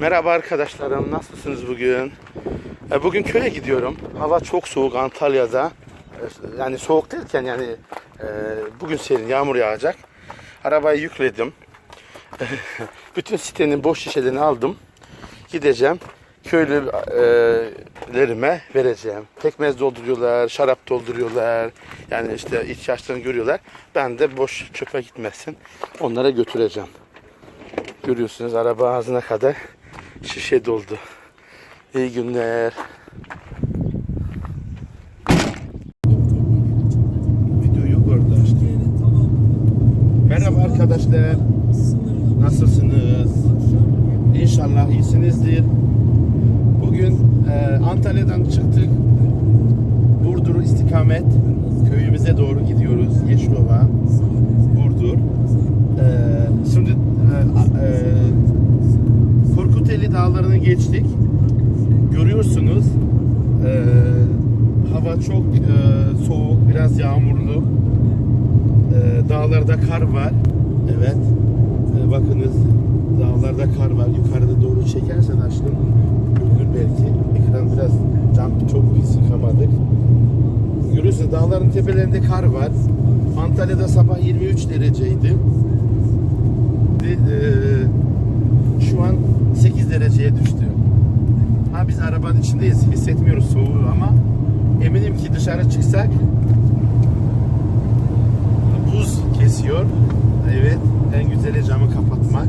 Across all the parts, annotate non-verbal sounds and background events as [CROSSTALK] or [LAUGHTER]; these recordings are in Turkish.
Merhaba arkadaşlarım, nasılsınız bugün? E, Bugün köye gidiyorum. Hava çok soğuk Antalya'da. E, Yani soğuk derken yani e, bugün serin, yağmur yağacak. Arabayı yükledim. [LAUGHS] Bütün sitenin boş şişelerini aldım. Gideceğim. Köylülerime vereceğim. Pekmez dolduruyorlar, şarap dolduruyorlar. Yani işte ihtiyaçlarını görüyorlar. Ben de boş çöpe gitmesin. Onlara götüreceğim. Görüyorsunuz araba ağzına kadar şişe doldu. İyi günler. Videoyu gördü Merhaba arkadaşlar. Nasılsınız? İnşallah iyisinizdir. Bugün e, Antalya'dan çıktık. Burdur istikamet köyümüze doğru gidiyoruz. Yeşilova, Burdur. E, şimdi e, e, Dağlarını geçtik. Görüyorsunuz e, hava çok e, soğuk, biraz yağmurlu. E, dağlarda kar var. Evet. E, bakınız dağlarda kar var. Yukarıda doğru çekersen aşkım görünür belki. Ekran biraz cam çok pis yıkamadık. Görüyorsunuz dağların tepelerinde kar var. Antalya'da sabah 23 dereceydi. Ve, e, şu an 8 dereceye düştü. Ha biz arabanın içindeyiz. Hissetmiyoruz soğuğu ama eminim ki dışarı çıksak buz kesiyor. Evet. En güzeli camı kapatmak.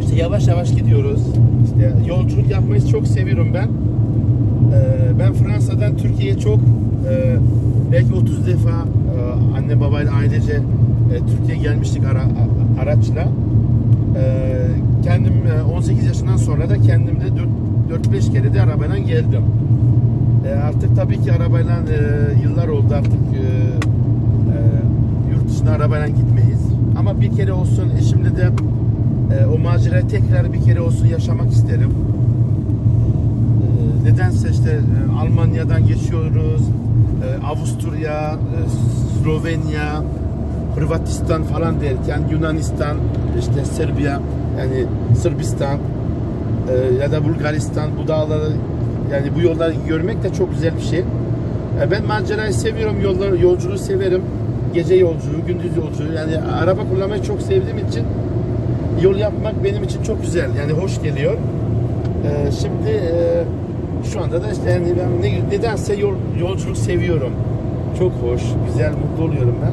İşte yavaş yavaş gidiyoruz. İşte yolculuk yapmayı çok seviyorum ben. Ee, ben Fransa'dan Türkiye'ye çok e, belki 30 defa e, anne babayla ailece e, Türkiye'ye gelmiştik ara, araçla. Ee, kendim e, 18 yaşından sonra da kendim de 4-5 kere de arabayla geldim. E, artık tabii ki arabayla e, yıllar oldu artık e, e, yurt dışına arabayla gitmeyiz. Ama bir kere olsun eşimle de e, o macerayı tekrar bir kere olsun yaşamak isterim. E, nedense işte e, Almanya'dan geçiyoruz, e, Avusturya, e, Slovenya, Hırvatistan falan derken Yunanistan, işte Serbiya, yani Sırbistan e, ya da Bulgaristan bu dağları yani bu yolları görmek de çok güzel bir şey. E, ben macerayı seviyorum, yolları, yolculuğu severim. Gece yolculuğu, gündüz yolculuğu. Yani araba kullanmayı çok sevdiğim için yol yapmak benim için çok güzel. Yani hoş geliyor. E, şimdi e, şu anda da işte yani ben ne, nedense yol, yolculuk seviyorum. Çok hoş, güzel, mutlu oluyorum ben.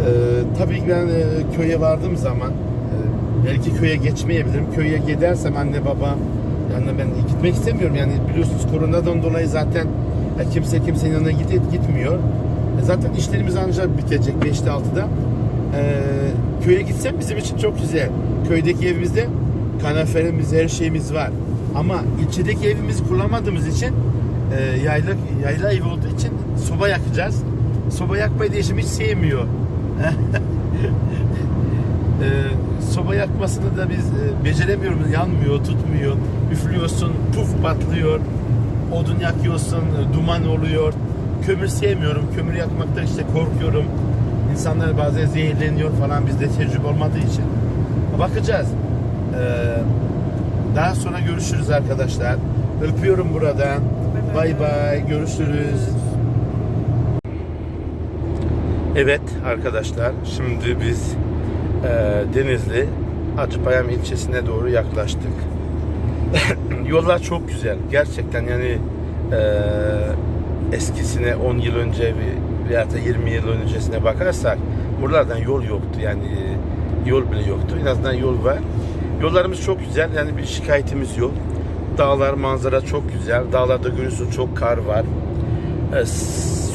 Ee, tabii ki ben e, köye vardığım zaman e, belki köye geçmeyebilirim. Köye gidersem anne baba yani ben gitmek istemiyorum. Yani biliyorsunuz koronadan dolayı zaten e, kimse kimsenin yanına git, gitmiyor. E, zaten işlerimiz ancak bitecek 5'te 6'da. E, köye gitsem bizim için çok güzel. Köydeki evimizde kanaferimiz, her şeyimiz var. Ama ilçedeki evimizi kullanmadığımız için e, yayla, yayla ev olduğu için soba yakacağız. Soba yakmayı da hiç sevmiyor. [LAUGHS] e, soba yakmasını da biz e, beceremiyoruz. Yanmıyor, tutmuyor. Üflüyorsun, puf patlıyor. Odun yakıyorsun, duman oluyor. Kömür sevmiyorum. Kömür yakmaktan işte korkuyorum. İnsanlar bazen zehirleniyor falan bizde tecrübe olmadığı için. Bakacağız. E, daha sonra görüşürüz arkadaşlar. Öpüyorum buradan. Bay bay. Görüşürüz. Evet arkadaşlar şimdi biz e, Denizli Acıpayam ilçesine doğru yaklaştık. [COUGHS] Yollar çok güzel gerçekten yani e, eskisine 10 yıl önce veya da 20 yıl öncesine bakarsak buralardan yol yoktu yani yol bile yoktu en azından yol var. Yollarımız çok güzel yani bir şikayetimiz yok. Dağlar manzara çok güzel. Dağlarda görüyorsunuz çok kar var. E,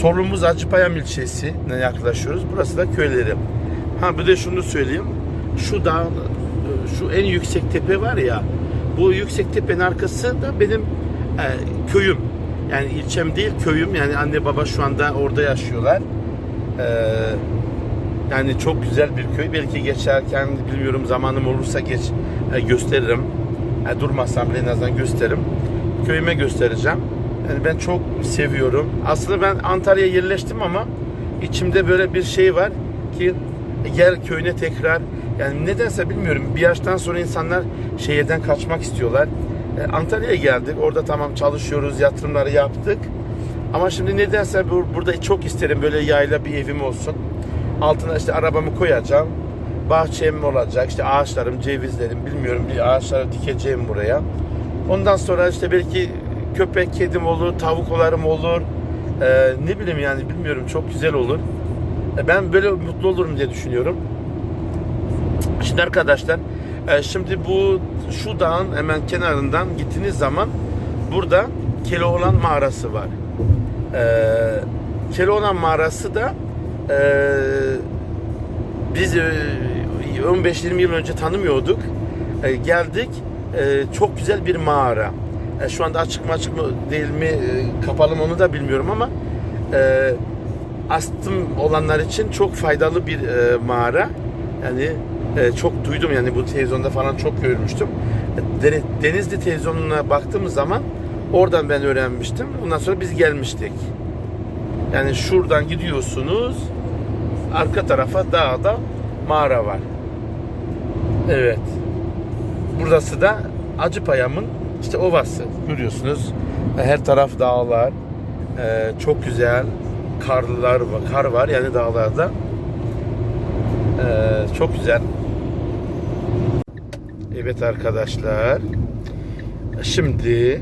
solumuz Acıpayam ilçesine yaklaşıyoruz. Burası da köyleri. Ha bir de şunu söyleyeyim. Şu dağ, şu en yüksek tepe var ya. Bu yüksek tepenin arkası da benim e, köyüm. Yani ilçem değil köyüm. Yani anne baba şu anda orada yaşıyorlar. E, yani çok güzel bir köy. Belki geçerken bilmiyorum zamanım olursa geç e, gösteririm. E, durmazsam bile en azından gösteririm. Köyüme göstereceğim. Yani ben çok seviyorum. Aslında ben Antalya'ya yerleştim ama içimde böyle bir şey var ki gel köyüne tekrar Yani nedense bilmiyorum. Bir yaştan sonra insanlar şehirden kaçmak istiyorlar. E, Antalya'ya geldik. Orada tamam çalışıyoruz, yatırımları yaptık. Ama şimdi nedense bu, burada çok isterim böyle yayla bir evim olsun. Altına işte arabamı koyacağım. Bahçem olacak. işte ağaçlarım, cevizlerim bilmiyorum bir ağaçları dikeceğim buraya. Ondan sonra işte belki köpek, kedim olur, tavuklarım olur. E, ne bileyim yani bilmiyorum çok güzel olur. E, ben böyle mutlu olurum diye düşünüyorum. Şimdi arkadaşlar e, şimdi bu şu dağın hemen kenarından gittiğiniz zaman burada Keloğlan mağarası var. E, Keloğlan mağarası da e, biz e, 15-20 yıl önce tanımıyorduk. E, geldik. E, çok güzel bir mağara. E, şu anda açık mı açık mı değil mi e, kapalı mı onu da bilmiyorum ama e, astım olanlar için çok faydalı bir e, mağara. Yani e, çok duydum yani bu televizyonda falan çok görmüştüm. E, Deni- Denizli televizyonuna baktığımız zaman oradan ben öğrenmiştim. Ondan sonra biz gelmiştik. Yani şuradan gidiyorsunuz. Arka tarafa dağda mağara var. Evet. Burası da Acıpayam'ın işte ovası. Görüyorsunuz. Her taraf dağlar. Ee, çok güzel karlar var, kar var yani dağlarda. Ee, çok güzel. Evet arkadaşlar. Şimdi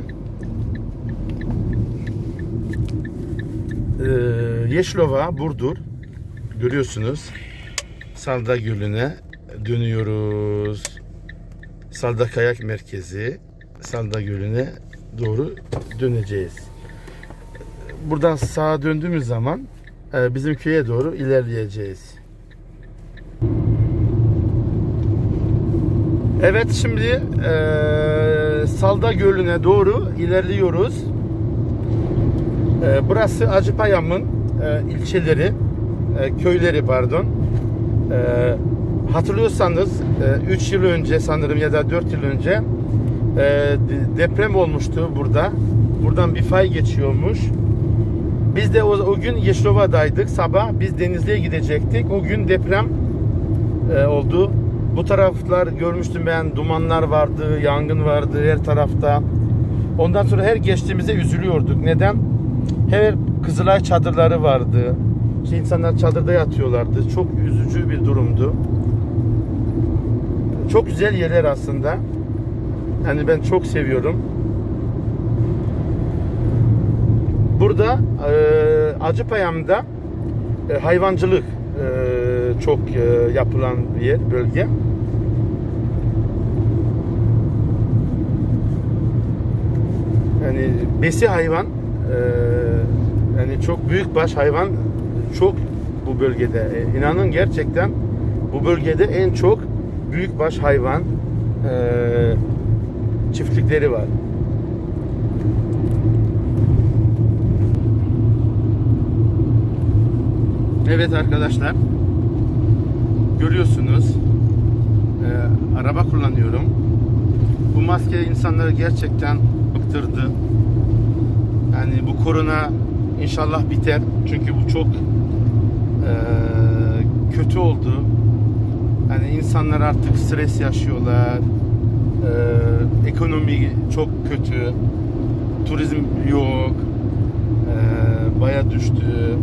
Yeşilova, Burdur görüyorsunuz. Salda Gölü'ne dönüyoruz. Salda Kayak Merkezi Salda Gölü'ne doğru döneceğiz. Buradan sağa döndüğümüz zaman e, bizim köye doğru ilerleyeceğiz. Evet şimdi e, Salda Gölü'ne doğru ilerliyoruz. E, burası Acıpayam'ın e, ilçeleri, e, köyleri pardon. E, hatırlıyorsanız 3 yıl önce sanırım ya da 4 yıl önce e, de- deprem olmuştu burada. Buradan bir fay geçiyormuş. Biz de o, o gün Yeşilova'daydık sabah. Biz Denizli'ye gidecektik. O gün deprem e, oldu. Bu taraflar görmüştüm ben dumanlar vardı, yangın vardı her tarafta. Ondan sonra her geçtiğimizde üzülüyorduk. Neden? Her Kızılay çadırları vardı. İşte insanlar çadırda yatıyorlardı. Çok üzücü bir durumdu. Çok güzel yerler aslında. Yani ben çok seviyorum. Burada e, Acıpayam'da e, hayvancılık e, çok e, yapılan yer, bölge. Yani besi hayvan e, yani çok büyük baş hayvan çok bu bölgede. E, inanın gerçekten bu bölgede en çok büyük baş hayvan e, çiftlikleri var. Evet arkadaşlar. Görüyorsunuz. e, araba kullanıyorum. Bu maske insanları gerçekten bıktırdı. Yani bu korona inşallah biter. Çünkü bu çok e, kötü oldu. Yani insanlar artık stres yaşıyorlar. E, ekonomi çok kötü. Turizm yok. E, baya düştü.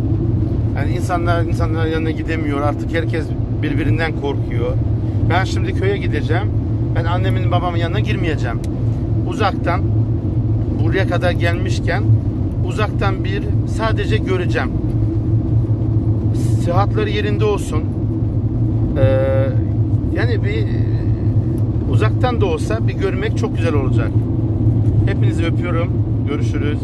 Yani insanlar insanlar yanına gidemiyor. Artık herkes birbirinden korkuyor. Ben şimdi köye gideceğim. Ben annemin babamın yanına girmeyeceğim. Uzaktan buraya kadar gelmişken uzaktan bir sadece göreceğim. Sıhhatleri yerinde olsun. Ee, yani bir uzaktan da olsa bir görmek çok güzel olacak. Hepinizi öpüyorum. Görüşürüz.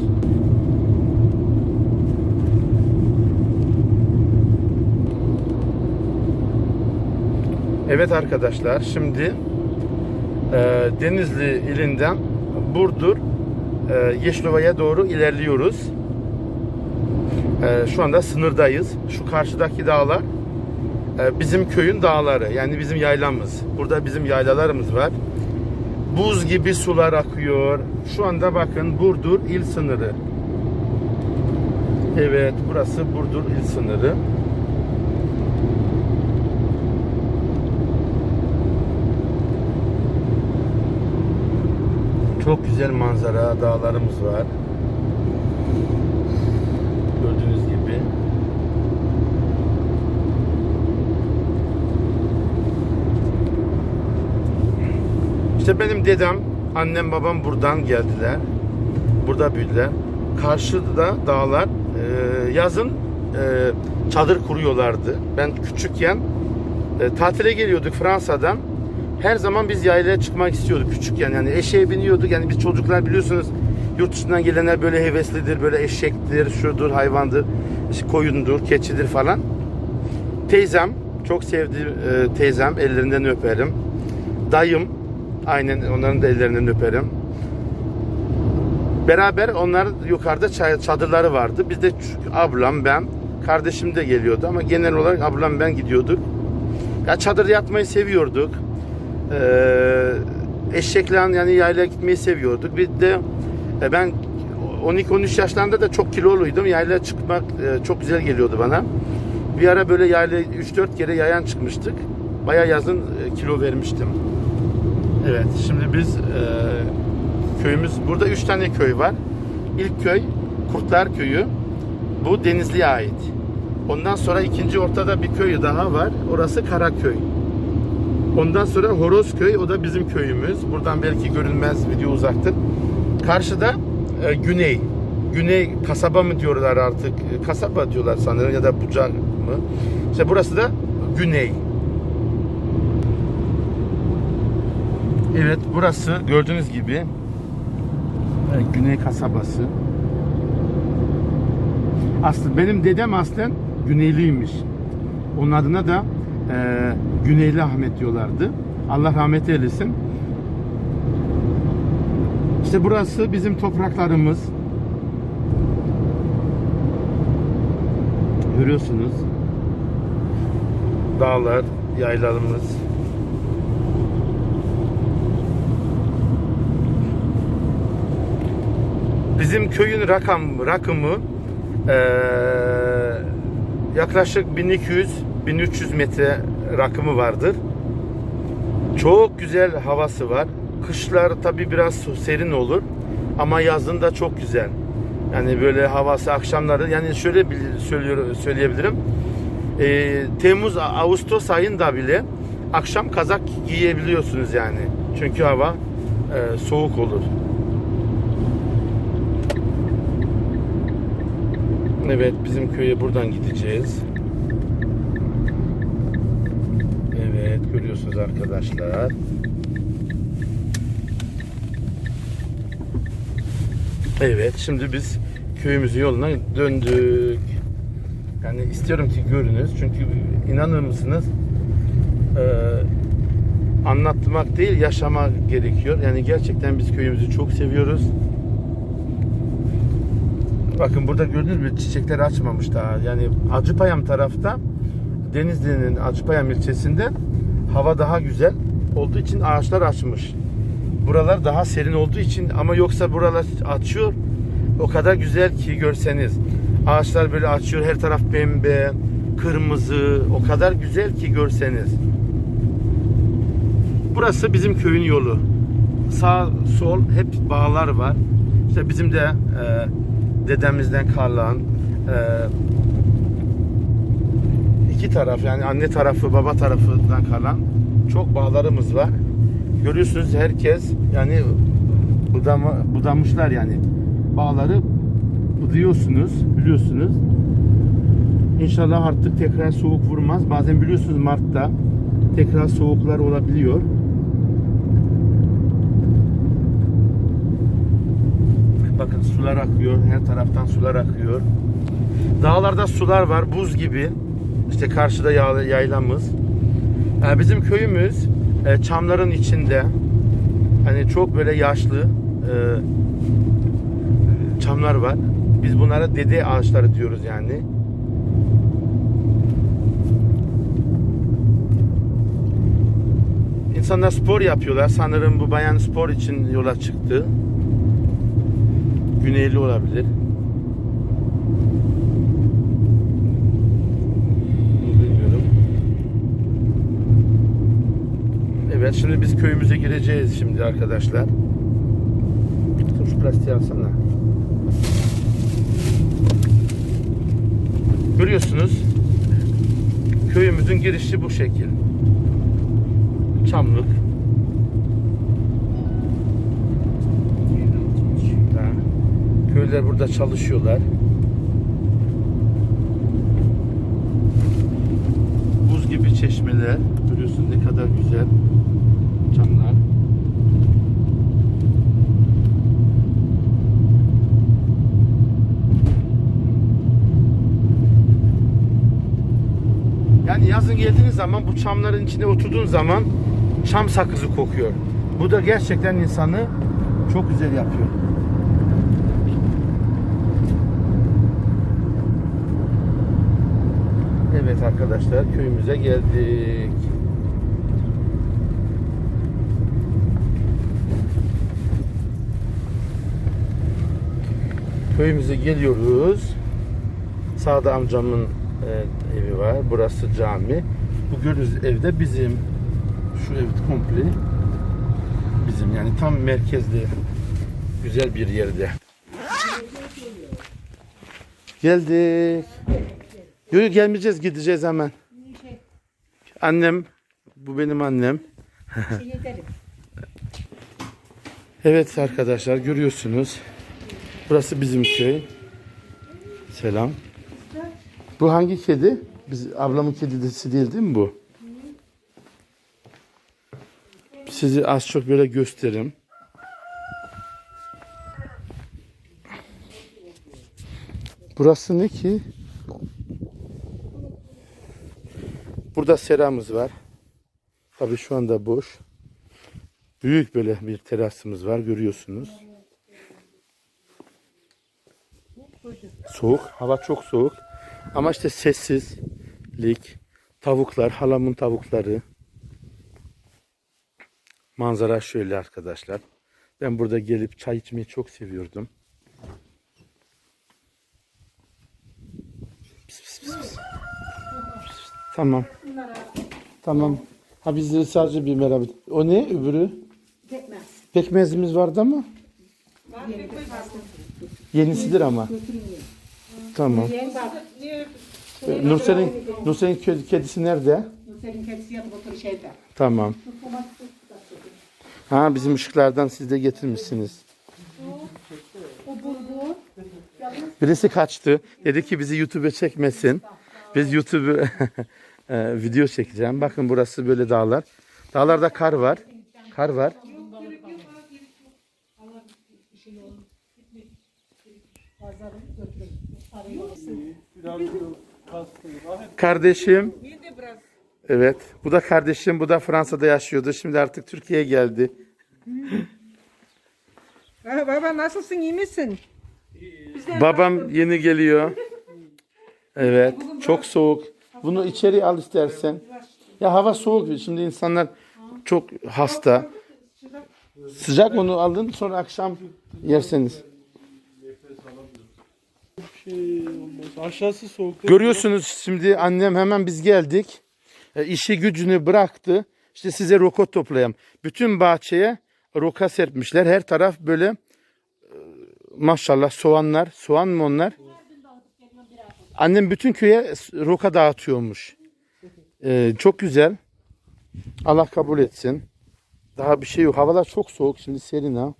Evet arkadaşlar şimdi e, Denizli ilinden Burdur e, Yeşilova'ya doğru ilerliyoruz. E, şu anda sınırdayız. Şu karşıdaki dağlar ee, bizim köyün dağları yani bizim yaylamız. Burada bizim yaylalarımız var. Buz gibi sular akıyor. Şu anda bakın Burdur il sınırı. Evet burası Burdur il sınırı. Çok güzel manzara dağlarımız var. İşte benim dedem, annem, babam buradan geldiler. Burada büyüdüler. Karşıda dağlar. e, yazın e, çadır kuruyorlardı. Ben küçükken e, tatile geliyorduk Fransa'dan. Her zaman biz yaylaya çıkmak istiyorduk küçükken. Yani eşeğe biniyorduk. Yani biz çocuklar biliyorsunuz yurt dışından gelenler böyle heveslidir. Böyle eşektir, şudur, hayvandır, işte koyundur, keçidir falan. Teyzem, çok sevdiğim e, teyzem, ellerinden öperim. Dayım, aynen onların da ellerinden öperim. Beraber onlar yukarıda çadırları vardı. Biz de ablam, ben, kardeşim de geliyordu ama genel olarak ablam ben gidiyorduk. Ya çadır yatmayı seviyorduk. Ee, eşekle yani yaylaya gitmeyi seviyorduk. Bir de e, ben 12-13 yaşlarında da çok kiloluydum. Yaylaya çıkmak e, çok güzel geliyordu bana. Bir ara böyle yaylaya 3-4 kere yayan çıkmıştık. Bayağı yazın e, kilo vermiştim. Evet, şimdi biz e, köyümüz, burada 3 tane köy var. İlk köy Kurtlar Köyü. Bu Denizli'ye ait. Ondan sonra ikinci ortada bir köy daha var. Orası Karaköy. Ondan sonra Horozköy, o da bizim köyümüz. Buradan belki görünmez, video uzaktır. Karşıda e, Güney. Güney kasaba mı diyorlar artık? E, Kasaba diyorlar sanırım ya da Bucak mı? İşte burası da Güney. Evet, burası gördüğünüz gibi Güney kasabası. Aslında benim dedem aslen Güneyliymiş. Onun adına da e, Güneyli Ahmet diyorlardı. Allah rahmet eylesin. İşte burası bizim topraklarımız. Görüyorsunuz. Dağlar, yaylalarımız. Bizim köyün rakam rakımı eee, yaklaşık 1200-1300 metre rakımı vardır. Çok güzel havası var. Kışlar tabi biraz serin olur ama yazın da çok güzel. Yani böyle havası akşamları yani şöyle bil- söylüyor söyleyebilirim. Eee, Temmuz Ağustos ayında bile akşam kazak giyebiliyorsunuz yani. Çünkü hava eee, soğuk olur. Evet bizim köye buradan gideceğiz. Evet görüyorsunuz arkadaşlar. Evet şimdi biz köyümüzün yoluna döndük. Yani istiyorum ki görünüz. Çünkü inanır mısınız? Ee, anlatmak değil yaşamak gerekiyor. Yani gerçekten biz köyümüzü çok seviyoruz. Bakın burada gördünüz mü çiçekler açmamış daha. Yani Acıpayam tarafta Denizli'nin Acıpayam ilçesinde hava daha güzel olduğu için ağaçlar açmış. Buralar daha serin olduğu için ama yoksa buralar açıyor. O kadar güzel ki görseniz. Ağaçlar böyle açıyor. Her taraf pembe, kırmızı. O kadar güzel ki görseniz. Burası bizim köyün yolu. Sağ sol hep bağlar var. İşte bizim de e, dedemizden kalan e, iki taraf yani anne tarafı baba tarafından kalan çok bağlarımız var. Görüyorsunuz herkes yani budama, budamışlar yani bağları buduyorsunuz biliyorsunuz. İnşallah artık tekrar soğuk vurmaz. Bazen biliyorsunuz Mart'ta tekrar soğuklar olabiliyor. Bakın sular akıyor. Her taraftan sular akıyor. Dağlarda sular var. Buz gibi. İşte karşıda yaylamız. Ee, bizim köyümüz e, çamların içinde. Hani çok böyle yaşlı e, çamlar var. Biz bunlara dede ağaçları diyoruz yani. İnsanlar spor yapıyorlar. Sanırım bu bayan spor için yola çıktı. Güneyli olabilir. Bilmiyorum. Evet şimdi biz köyümüze gireceğiz şimdi arkadaşlar. şu plastiği alsana. Görüyorsunuz. Köyümüzün girişi bu şekil. Çamlık. Köylüler burada çalışıyorlar. Buz gibi çeşmeler. Görüyorsun ne kadar güzel. Camlar. Yani yazın geldiğiniz zaman bu çamların içine oturduğun zaman çam sakızı kokuyor. Bu da gerçekten insanı çok güzel yapıyor. Evet arkadaşlar köyümüze geldik. Köyümüze geliyoruz. Sağda amcamın e, evi var. Burası cami. Bu gördüğünüz evde bizim. Şu ev komple bizim. Yani tam merkezde güzel bir yerde. Geldik. Yok gelmeyeceğiz gideceğiz hemen. Annem bu benim annem. [LAUGHS] Evet arkadaşlar görüyorsunuz. Burası bizim köy. Selam. Bu hangi kedi? Biz ablamın kedisi değil değil mi bu? Sizi az çok böyle göstereyim. Burası ne ki? Burada seramız var. Tabii şu anda boş. Büyük böyle bir terasımız var görüyorsunuz. Soğuk, hava çok soğuk. Ama işte sessizlik, tavuklar, halamın tavukları. Manzara şöyle arkadaşlar. Ben burada gelip çay içmeyi çok seviyordum. Pis, pis, pis, pis. Tamam. Tamam. Ha bizde sadece bir merhaba. O ne öbürü? Pekmez. Pekmezimiz vardı ama. Yenisidir ama. Tamam. Yeğen bak. Ee, Nursel'in Nursel'in kedisi nerede? Nursel'in kedisi yatıp oturuyor şeyde. Tamam. Ha bizim ışıklardan siz de getirmişsiniz. Birisi kaçtı. Dedi ki bizi YouTube'a çekmesin. Biz YouTube'u [LAUGHS] e, video çekeceğim. Bakın burası böyle dağlar. Dağlarda kar var. Kar var. Kardeşim. Evet. Bu da kardeşim. Bu da Fransa'da yaşıyordu. Şimdi artık Türkiye'ye geldi. Baba nasılsın iyi misin? Babam yeni geliyor. Evet. Çok soğuk. Bunu içeri al istersen. Ya hava soğuk. Şimdi insanlar çok hasta. Sıcak onu alın sonra akşam yerseniz. Şey. Aşağısı soğuk. Görüyorsunuz şimdi annem hemen biz geldik. E, işi gücünü bıraktı. İşte size roka toplayayım. Bütün bahçeye roka serpmişler. Her taraf böyle e, maşallah soğanlar. Soğan mı onlar? Annem bütün köye roka dağıtıyormuş. E, çok güzel. Allah kabul etsin. Daha bir şey yok. Havalar çok soğuk. Şimdi serin ha.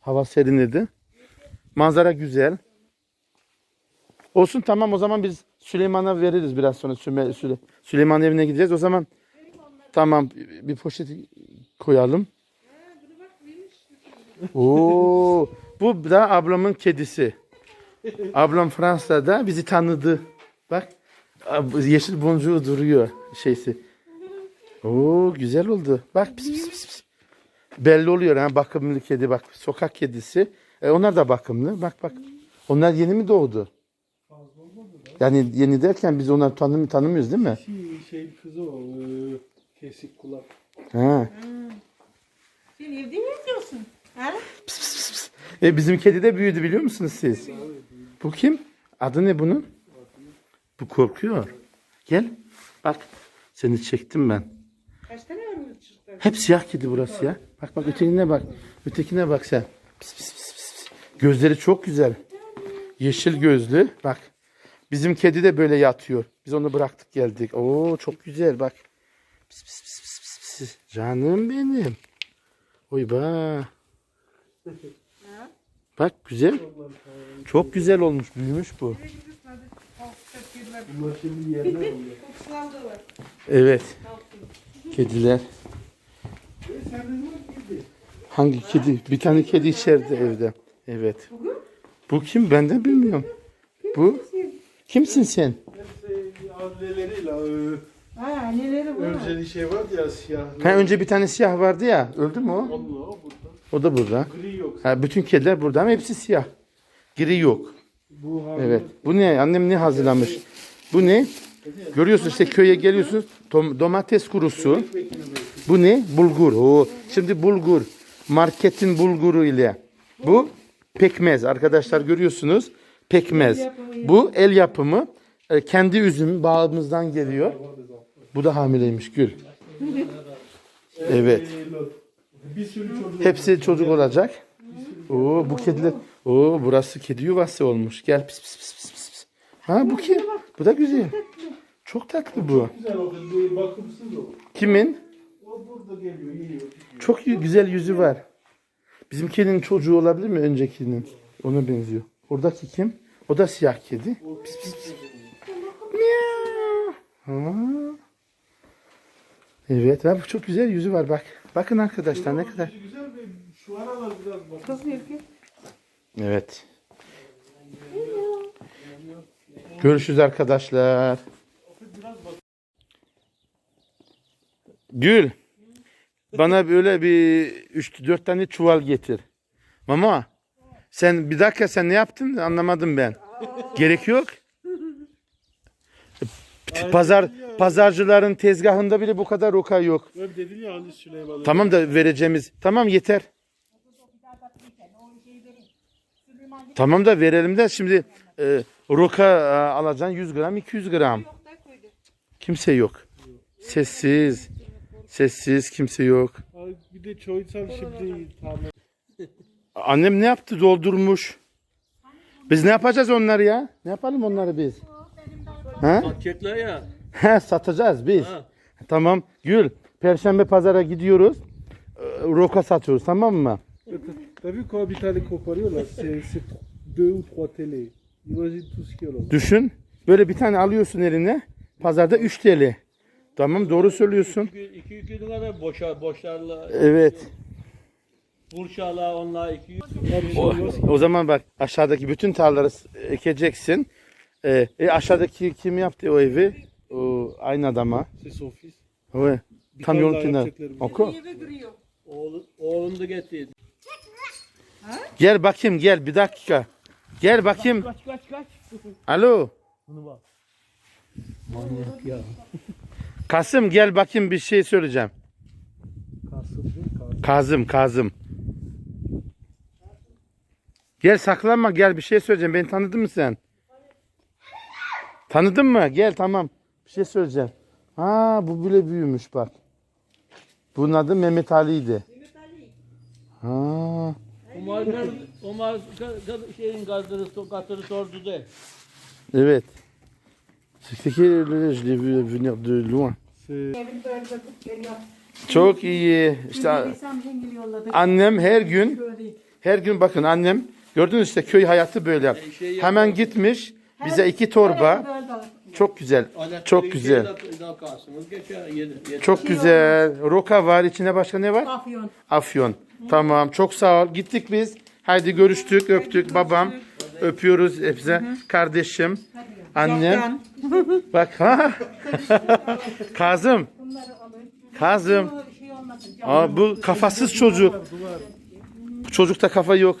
Hava serinledi. Manzara güzel. Olsun tamam o zaman biz Süleyman'a veririz biraz sonra Süme, Süle, Süleyman evine gideceğiz. O zaman tamam bir poşet koyalım. Oo, bu da ablamın kedisi. Ablam Fransa'da bizi tanıdı. Bak yeşil boncuğu duruyor şeysi. Oo güzel oldu. Bak pis pis pis. pis. Belli oluyor ha bakımlı kedi bak sokak kedisi. E, onlar da bakımlı. Bak bak. Onlar yeni mi doğdu? Yani yeni derken biz onları tanım tanımıyoruz değil mi? Şey, şey kızı o. e, kesik kulak. Ha. Sen evde mi yatıyorsun? Ha? E, bizim kedi de büyüdü biliyor musunuz siz? Bu kim? Adı ne bunun? Bu korkuyor. Gel. Bak. Seni çektim ben. Kaç tane var mı çıktı? Hep siyah kedi burası ya. Bak bak ötekine bak. Ötekine bak sen. Pis pis pis pis. Gözleri çok güzel. Yeşil gözlü. Bak. Bizim kedi de böyle yatıyor. Biz onu bıraktık geldik. Oo çok güzel bak. Pis, pis, pis, pis, pis, pis. Canım benim. Oy ba. Bak güzel. Çok güzel olmuş. Büyümüş bu. Bunlar şimdi yerler oluyor. Evet. Kediler. Hangi kedi? Bir tane kedi içeride evde. Evet. Bu kim? Ben de bilmiyorum. Bu kimsin sen? Hepsi anneleriyle Ha neleri bu? önceli şey vardı ya siyah. Ha, önce bir tane siyah vardı ya. Öldü mü o? Allah burada. O da burada. Gri yok. Ha, bütün kediler burada ama hepsi siyah. Gri yok. Bu harbi. Evet. Bu ne? Annem ne hazırlamış? Bu ne? Görüyorsun işte köye geliyorsun. Tom- domates kurusu. Bu ne? Bulgur. Oo. Şimdi bulgur. Marketin bulguru ile. Bu pekmez. Arkadaşlar görüyorsunuz. Pekmez. Bu el yapımı. e, Kendi üzüm bağımızdan geliyor. Bu da hamileymiş Gül. Evet. Bir sürü çocuk. Hepsi çocuk olacak. Oo bu kediler. Oo burası kedi yuvası olmuş. Gel pis pis pis pis pis. Ha bu kim? Bu da güzel. Çok tatlı bu. Güzel o kız bir bakımsız o. Kimin? O burada geliyor yiyor. Çok y- güzel yüzü var. Bizim kedinin çocuğu olabilir mi öncekinin? Ona benziyor. Oradaki kim? O da siyah kedi. Pis pis pis. Miau. Ha. Evet, ha, bu çok güzel yüzü var bak. Bakın arkadaşlar ne kadar. Güzel bir şu aralar biraz bak. Kız erkek. Evet. Görüşürüz arkadaşlar. Gül. Bana böyle bir 3-4 tane çuval getir. Mama. Sen bir dakika sen ne yaptın? Anlamadım ben. Gerek yok. Pazar pazarcıların tezgahında bile bu kadar roka yok. Öyle dedin ya Ali Süleyman'a. Tamam da vereceğimiz. Tamam yeter. Tamam da verelim de şimdi e, roka e, alacaksın 100 gram 200 gram. Kimse yok. Sessiz. Sessiz kimse yok. Bir de şimdi tamam. Annem ne yaptı doldurmuş. Biz ne yapacağız onları ya? Ne yapalım onları biz? Ha? Paketler ya. He satacağız biz. Ha. Tamam Gül. Perşembe pazara gidiyoruz. E, Roka satıyoruz tamam mı? T'as vu quand bir tane koparıyorlar? C'est c'est 2 ou 3 télé. Imagine tout ce qu'il y a là. Düşün. Böyle bir tane alıyorsun eline. Pazarda 3 TL. Tamam doğru söylüyorsun. 2 2 lira boşar boşlarla Evet. burşala onlar 200 O, o zaman bak aşağıdaki bütün tarlaları s- ekeceksin. Ee, e, aşağıdaki kim yaptı o evi? O aynı adama. C'est son fils. O, tam yolun kenarı. Oku. oğlum oğlum da getirdi. Gel bakayım gel bir dakika. Gel bakayım. Kaç kaç kaç. Alo. Bunu bak. Manyak ya. Kasım gel bakayım bir şey söyleyeceğim. Kasım Kasım. Kazım Kazım. Gel saklanma gel bir şey söyleyeceğim. Beni tanıdın mı sen? Tanıdın mı? Gel tamam. Bir şey söyleyeceğim. Ha bu bile büyümüş bak. Bunun adı Mehmet Ali'ydi. Ha. Omar Omar ga- ga- şeyin gazları katırı sordu de. Evet. C'est qui le- je l'ai vu venir de loin. Çok iyi. İşte annem her gün her gün bakın annem gördünüz işte köy hayatı böyle. şey Hemen gitmiş bize iki torba. Çok güzel. Çok güzel. Çok güzel. Roka var. İçinde başka ne var? Afyon. Afyon. Tamam. Çok sağ ol. Gittik biz. Haydi görüştük, öptük. Babam. Öpüyoruz hepsi. Kardeşim. Annem. [LAUGHS] Bak ha. [LAUGHS] Kazım. Kazım. Şey. Aa, bu kafasız çocuk. Bu çocukta kafa yok.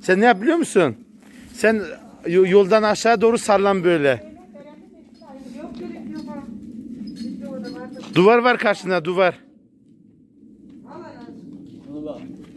Sen ne yap biliyor musun? Sen yoldan aşağı doğru sallan böyle. Duvar var karşında duvar.